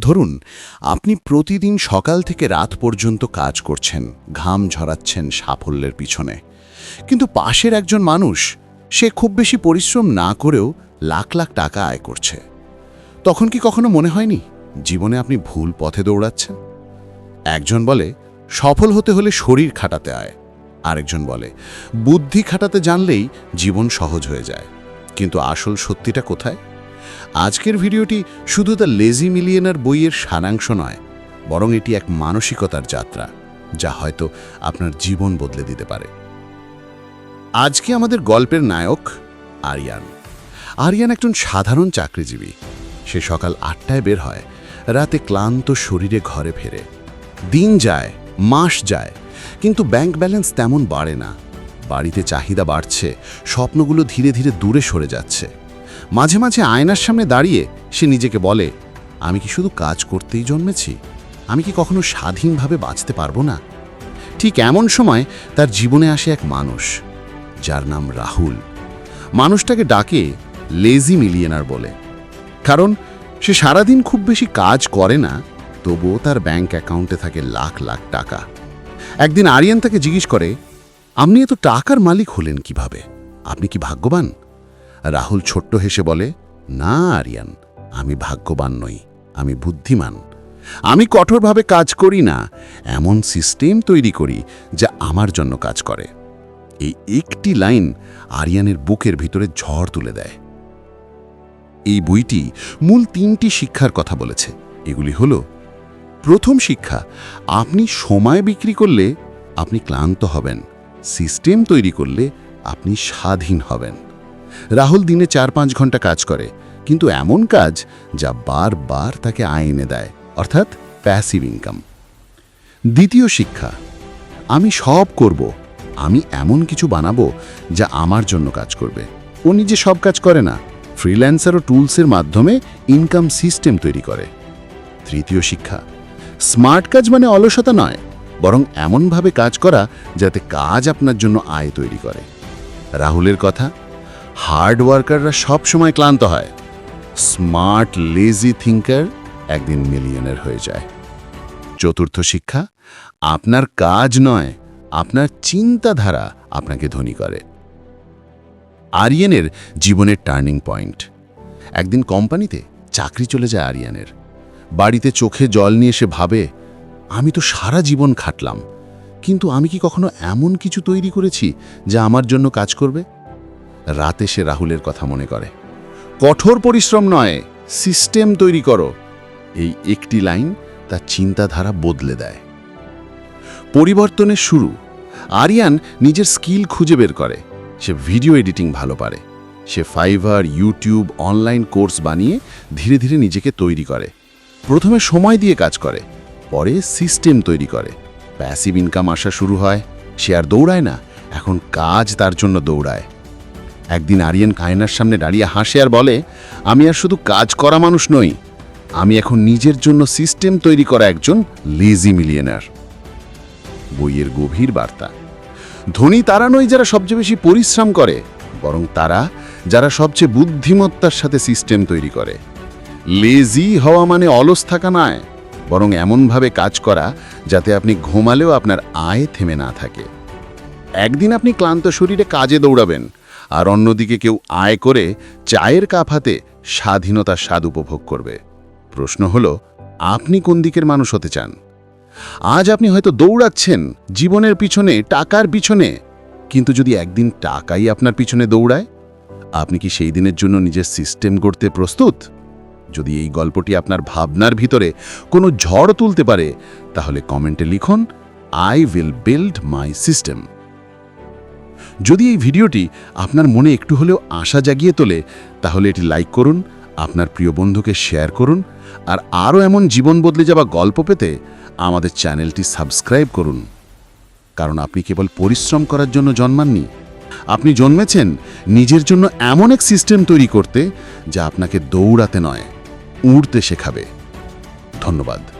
ধরুন, আপনি প্রতিদিন সকাল থেকে রাত পর্যন্ত কাজ করছেন, ঘাম ঝরাচ্ছেন সাফল্যের পিছনে। কিন্তু পাশের একজন মানুষ, সে খুব বেশি পরিশ্রম না করেও লাখ লাখ টাকা আয় করছে। তখন কি কখনো মনে হয়নি, জীবনে আপনি ভুল পথে দৌড়াচ্ছেন? একজন বলে, সফল হতে হলে শরীর খাটাতে আয়। আরেকজন বলে, বুদ্ধি খাটাতে জানলেই জীবন সহজ হয়ে যায়। কিন্তু আসল সত্যিটা কোথায়? আজকের ভিডিওটি শুধু দ্য লেজি মিলিয়নার বইয়ের সারাংশ নয়, বরং এটি এক মানসিকতার যাত্রা, যা হয়তো আপনার জীবন বদলে দিতে পারে। আজকে আমাদের গল্পের নায়ক আরিয়ান। আরিয়ান একজন সাধারণ চাকরিজীবী। সে সকাল আটটায় বের হয়, রাতে ক্লান্ত শরীরে ঘরে ফেরে। দিন যায়, মাস যায়, কিন্তু ব্যাংক ব্যালেন্স তেমন বাড়ে না। বাড়িতে চাহিদা বাড়ছে, স্বপ্নগুলো ধীরে ধীরে দূরে সরে যাচ্ছে। মাঝে মাঝে আয়নার সামনে দাঁড়িয়ে সে নিজেকে বলে, আমি কি শুধু কাজ করতেই জন্মেছি? আমি কি কখনো স্বাধীনভাবে বাঁচতে পারব না? ঠিক এমন সময় তার জীবনে আসে এক মানুষ, যার নাম রাহুল। মানুষটাকে ডাকে লেজি মিলিয়নার বলে। কারণ সে সারাদিন খুব বেশি কাজ করে না, তবুও তার ব্যাংক অ্যাকাউন্টে থাকে লাখ লাখ টাকা। একদিন আরিয়ান তাকে জিজ্ঞেস করে, আপনি এত টাকার মালিক হলেন কীভাবে? আপনি কি ভাগ্যবান? রাহুল ছোট্ট হেসে বলে, না, আরিয়ান, আমি ভাগ্যবান নই, আমি বুদ্ধিমান। আমি কঠোরভাবে কাজ করি না, এমন সিস্টেম তৈরি করি যা আমার জন্য কাজ করে। এই একটি লাইন আরিয়ানের বুকের ভিতরে ঝড় তুলে দেয়। এই বইটি মূল তিনটি শিক্ষার কথা বলেছে। এগুলি হল, প্রথম শিক্ষা, আপনি সময় বিক্রি করলে আপনি ক্লান্ত হবেন, সিস্টেম তৈরি করলে আপনি স্বাধীন হবেন। রাহুল দিনে চার পাঁচ ঘণ্টা কাজ করে, কিন্তু এমন কাজ যা বারবার তাকে আয় এনে দেয়, অর্থাৎ প্যাসিভ ইনকাম দ্বিতীয় শিক্ষা, আমি সব করব, আমি এমন কিছু বানাবো যা আমার জন্য কাজ করবে। ও নিজে সব কাজ করে না ফ্রিল্যান্সার ও টুলসের মাধ্যমে ইনকাম সিস্টেম তৈরি করে। তৃতীয় শিক্ষা স্মার্ট কাজ মানে অলসতা নয়, বরং এমনভাবে কাজ করা যাতে কাজ আপনার জন্য আয় তৈরি করে। রাহুলের কথা হার্ড ওয়ার্কাররা সব সময় ক্লান্ত হয়। স্মার্ট লেজি থিঙ্কার একদিন মিলিয়নের হয়ে যায়। চতুর্থ শিক্ষা, আপনার কাজ নয়, আপনার চিন্তাধারা আপনাকে ধনী করে। আরিয়ানের জীবনের টার্নিং পয়েন্ট। একদিন কোম্পানিতে চাকরি চলে যায় আরিয়ানের। বাড়িতে চোখে জল নিয়ে সে ভাবে, আমি তো সারা জীবন খাটলাম, কিন্তু আমি কি কখনো এমন কিছু তৈরি করেছি যা আমার জন্য কাজ করবে? রাতে সে রাহুলের কথা মনে করে। কঠোর পরিশ্রম নয়, সিস্টেম তৈরি করো। এই একটি লাইন তার চিন্তাধারা বদলে দেয়। পরিবর্তনের শুরু। আরিয়ান নিজের স্কিল খুঁজে বের করে। সে ভিডিও এডিটিং ভালো পারে। সে ফাইভার ইউটিউব, অনলাইন কোর্স বানিয়ে ধীরে ধীরে নিজেকে তৈরি করে। প্রথমে সময় দিয়ে কাজ করে, পরে সিস্টেম তৈরি করে। প্যাসিভ ইনকাম আসা শুরু হয়। সে আর দৌড়ায় না, এখন কাজ তার জন্য দৌড়ায়। একদিন আরিয়ান কায়নার সামনে দাঁড়িয়ে হাসে আর বলে, আমি আর শুধু কাজ করা মানুষ নই, আমি এখন নিজের জন্য সিস্টেম তৈরি করা একজন লেজি মিলিয়নার বইয়ের গভীর বার্তা। ধনী তারা নয় যারা সবচেয়ে বেশি পরিশ্রম করে, বরং তারা যারা সবচেয়ে বুদ্ধিমত্তার সাথে সিস্টেম তৈরি করে। লেজি হওয়া মানে অলস থাকা নয়, বরং এমনভাবে কাজ করা যাতে আপনি ঘুমালেও আপনার আয় থেমে না থাকে। একদিন আপনি ক্লান্ত শরীরে কাজে দৌড়াবেন আর অন্যদিকে কেউ আয় করে চায়ের কাপ হাতে স্বাধীনতার স্বাদ উপভোগ করবে। প্রশ্ন হলো, আপনি কোন দিকের মানুষ হতে চান? আজ আপনি হয়তো দৌড়াচ্ছেন জীবনের পিছনে, টাকার পিছনে, কিন্তু যদি একদিন টাকাই আপনার পিছনে দৌড়ায়, আপনি কি সেই দিনের জন্য নিজের সিস্টেম গড়তে প্রস্তুত? যদি এই গল্পটি আপনার ভাবনার ভিতরে কোনো ঝড় তুলতে পারে, তাহলে কমেন্টে লিখুন I will build my system যদি এই ভিডিওটি আপনার মনে একটু হলেও আশা জাগিয়ে তোলে, তাহলে এটি লাইক করুন, আপনার প্রিয় বন্ধুকে শেয়ার করুন, আর আরও এমন জীবন বদলে যাওয়া গল্প পেতে আমাদের চ্যানেলটি সাবস্ক্রাইব করুন। কারণ আপনি কেবল পরিশ্রম করার জন্য জন্মাননি, আপনি জন্মেছেন নিজের জন্য এমন এক সিস্টেম তৈরি করতে যা আপনাকে দৌড়াতে নয়, উড়তে শেখাবে। ধন্যবাদ।